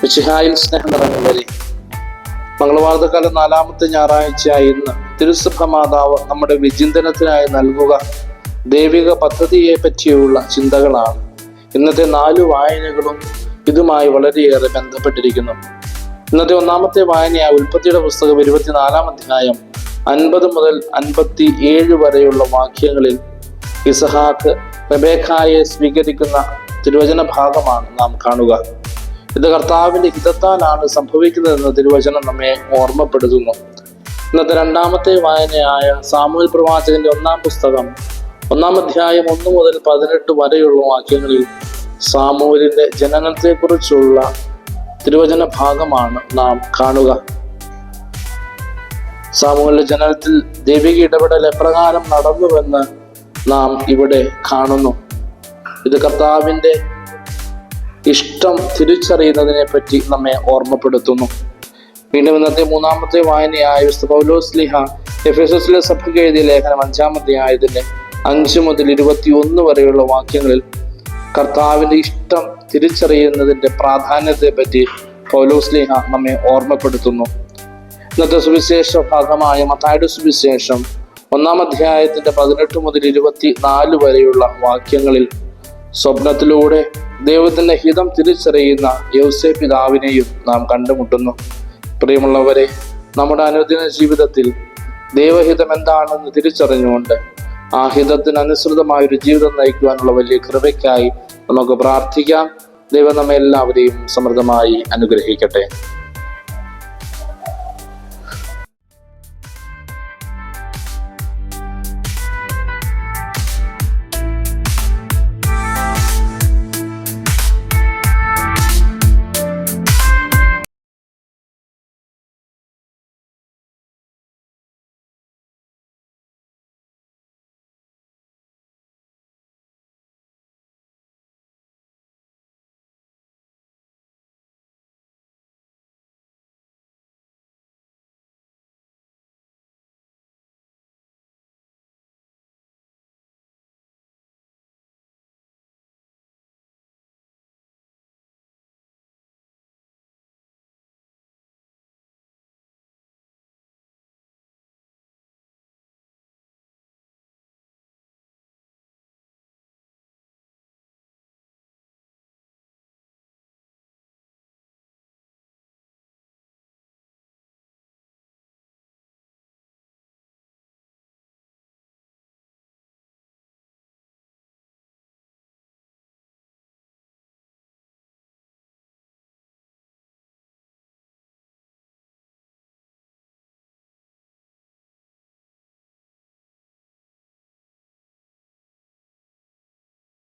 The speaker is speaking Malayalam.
മിശിഹായിൽ സ്നേഹം നിറഞ്ഞവരെ മംഗളവാർദ്ധകാലം നാലാമത്തെ ഞായറാഴ്ചയായി ഇന്ന് തിരുസഭ മാതാവ് നമ്മുടെ വിചിന്തനത്തിനായി നൽകുക ദൈവിക പദ്ധതിയെ പറ്റിയുള്ള ചിന്തകളാണ്. ഇന്നത്തെ നാല് വായനകളും ഇതുമായി വളരെയേറെ ബന്ധപ്പെട്ടിരിക്കുന്നു. ഇന്നത്തെ ഒന്നാമത്തെ വായനയായ ഉൽപ്പത്തിയുടെ പുസ്തകം ഇരുപത്തിനാലാം അധ്യായം അൻപത് മുതൽ അൻപത്തി ഏഴ് വരെയുള്ള വാക്യങ്ങളിൽ ഇസഹാക്ക് റബേഖായെ സ്വീകരിക്കുന്ന തിരുവചന ഭാഗമാണ് നാം കാണുക. ഇത് കർത്താവിന്റെ ഹിതത്താലാണ് സംഭവിക്കുന്നതെന്ന് തിരുവചനം നമ്മെ ഓർമ്മപ്പെടുത്തുന്നു. ഇന്നത്തെ രണ്ടാമത്തെ വായനയായ സാമൂഹ്യ പ്രവാചകന്റെ ഒന്നാം പുസ്തകം ഒന്നാം അധ്യായം ഒന്ന് മുതൽ പതിനെട്ട് വരെയുള്ള വാക്യങ്ങളിൽ സാമൂഹ്യന്റെ ജനനത്തെക്കുറിച്ചുള്ള തിരുവചന ഭാഗമാണ് നാം കാണുക. സാമൂഹ്യ ജനനത്തിൽ ദൈവിക ഇടപെടൽ എപ്രകാരം നടന്നുവെന്ന് നാം ഇവിടെ കാണുന്നു. ഇത് കർത്താവിന്റെ ഇഷ്ടം തിരിച്ചറിയുന്നതിനെ പറ്റി നമ്മെ ഓർമ്മപ്പെടുത്തുന്നു. വീണ്ടും ഇന്നത്തെ മൂന്നാമത്തെ വായനയായ വിശുദ്ധ പൗലോസ് എഫ് എസ് എസിലെ സഭയ്ക്ക് എഴുതിയ ലേഖനം അഞ്ചാമത്തെ ആയതിന്റെ അഞ്ച് മുതൽ ഇരുപത്തി ഒന്ന് വരെയുള്ള വാക്യങ്ങളിൽ കർത്താവിന്റെ ഇഷ്ടം തിരിച്ചറിയുന്നതിന്റെ പ്രാധാന്യത്തെ പറ്റി പൗലോസ് ലിഹ നമ്മെ ഓർമ്മപ്പെടുത്തുന്നു. ഇന്നത്തെ സുവിശേഷ ഭാഗമായ മത്തായുടെ സുവിശേഷം ഒന്നാം അധ്യായത്തിന്റെ പതിനെട്ട് മുതൽ ഇരുപത്തി നാല് വരെയുള്ള വാക്യങ്ങളിൽ സ്വപ്നത്തിലൂടെ ദൈവത്തിന്റെ ഹിതം തിരിച്ചറിയുന്ന യൗസേ പിതാവിനെയും നാം കണ്ടുമുട്ടുന്നു. പ്രിയമുള്ളവരെ നമ്മുടെ അനുദിന ജീവിതത്തിൽ ദൈവഹിതം എന്താണെന്ന് തിരിച്ചറിഞ്ഞുകൊണ്ട് ആ ഹിതത്തിനനുസൃതമായ ഒരു ജീവിതം നയിക്കുവാനുള്ള വലിയ കൃപയ്ക്കായി നമുക്ക് പ്രാർത്ഥിക്കാം. ദൈവം നമ്മെ എല്ലാവരെയും സമൃദ്ധമായി അനുഗ്രഹിക്കട്ടെ.